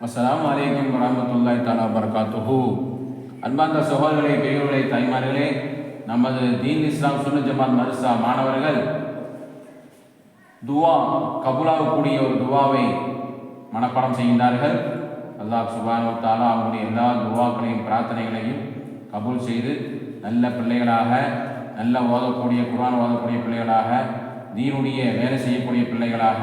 அஸ்லாம் வலைக்கம் வரமத்துல்லாய் தாலா பரகாத்துஹு அன்பார்ந்த சகோதரர்களே பெரியவர்களே தாய்மார்களே நமது தீன் இஸ்லாம் சுன்ன ஜமாத் மருசா மாணவர்கள் துவா கபூலாகக்கூடிய ஒரு துவாவை மனப்பாடம் செய்கின்றார்கள். அல்லாஹ் சுபானு தாலா அவங்களுடைய எல்லா துவாக்களையும் பிரார்த்தனைகளையும் கபூல் செய்து நல்ல பிள்ளைகளாக நல்ல ஓதக்கூடிய குரான் ஓதக்கூடிய பிள்ளைகளாக தீனுடைய வேலை செய்யக்கூடிய பிள்ளைகளாக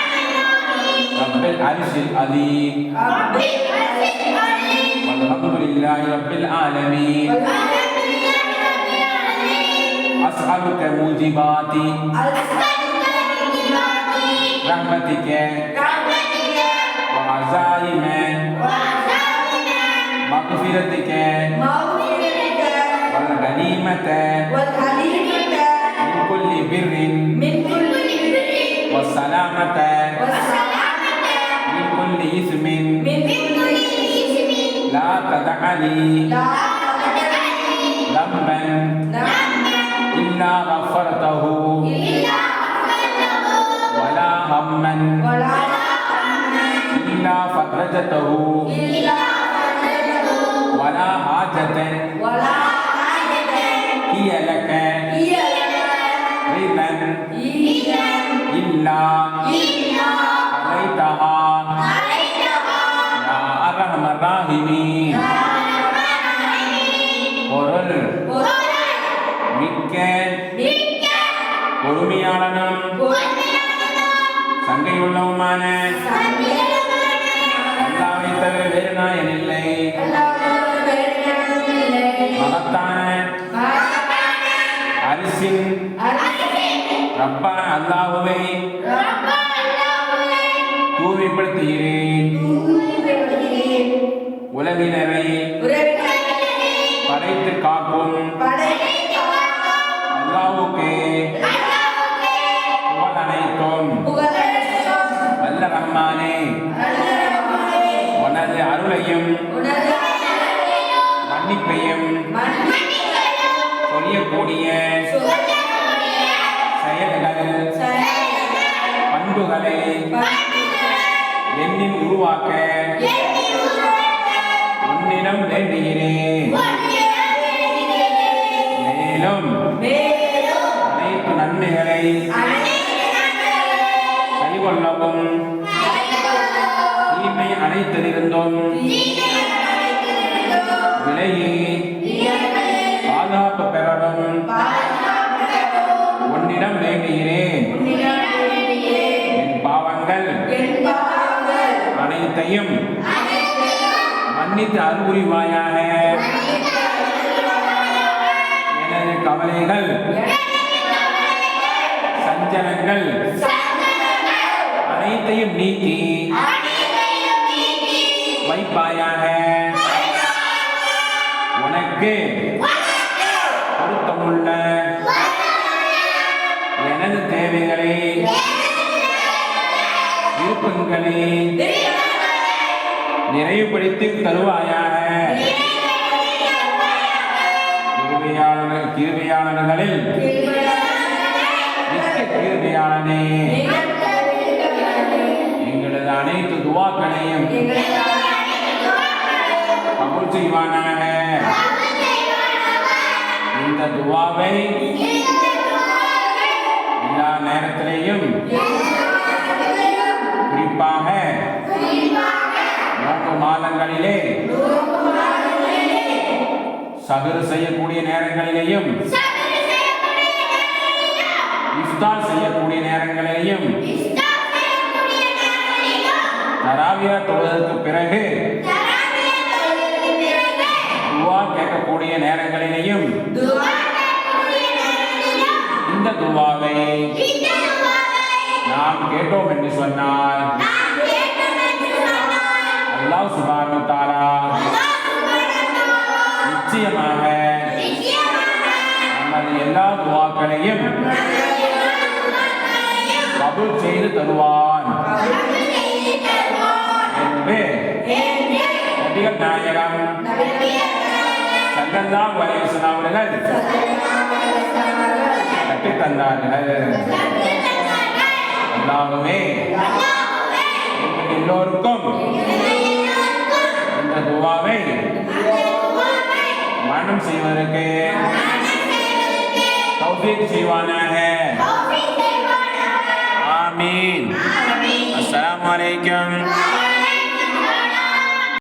رب العرش العظيم. رب العرش العظيم والحمد لله رب العالمين. أسألك موجبات. رحمتك. وعزائم. مغفرتك. والغنيمة. من كل بر. والسلامة والسلامة. تدع لي ذنبا إلا غفرته ولا هما إلا فرجته ولا حاجة هي لك رضا إلا قضيتها يا أرحم الراحمين சங்கையுள்ளவுமான அல்லாவை தவிர வேறு நாயன் இல்லை மகத்தான அரிசின் ரப்பா அல்லாஹுவை தூய்மைப்படுத்துகிறேன். உலகினரை படைத்து காக்கும் புகழ் அனைத்தும். அல்ல ரஹ்மானே. உனது அருளையும் மன்னிப்பையும் சொல்லக்கூடிய செயல்கள் பண்புகளை என்னில் உருவாக்க உன்னிடம் வேண்டுகிறேன். மேலும் அனைத்து நன்மைகளை கைகொள்ளவும் வேண்டும். விலையை பாதுகாப்பு பெறவும். உன்னிடம் வேண்டுகிறேன். என் பாவங்கள் அனைத்தையும் மன்னித்து அருள்புரிவாயாக எனது கவலைகள் சஞ்சலங்கள் அனைத்தையும் நீக்கி உனக்கு பொருத்தமுள்ள எனது தேவைகளை விருப்பங்களை நிறைவுபடுத்தி தருவாயாக. கிருபையாளர் கிருபையாளர்களில் மிக்க கிருபையாளனே. எங்களது அனைத்து துவாக்களையும் கபூல் செய்வானாக. இந்த துவாவை எல்லா நேரத்திலேயும் குறிப்பாக நோக்கு மாதங்களிலே சகரு செய்யக்கூடிய நேரங்களிலேயும் இஃப்தார் செய்யக்கூடிய நேரங்களிலேயும் தராவியா தொழுவதற்கு பிறகு துவா கேட்கக்கூடிய நேரங்களிலேயும் இந்த துவாவை நாம் கேட்டோம் என்று சொன்னால் அல்லாஹ் சுபானு தாலா நிச்சயமாக நமது எல்லா துவாக்களையும் கபூல் செய்து தருவான். சல்லல்லாஹு அலைஹி வஸல்லம் அவர்கள் கற்றுத் தந்தார்கள் அல்லாஹ்வே எங்கள் எல்லோருக்கும் இந்த துவாவை மரணம் செய்வதற்கு தௌஃபீக் செய்வானாக ஆமீன் அஸ்ஸலாமு அலைக்கும்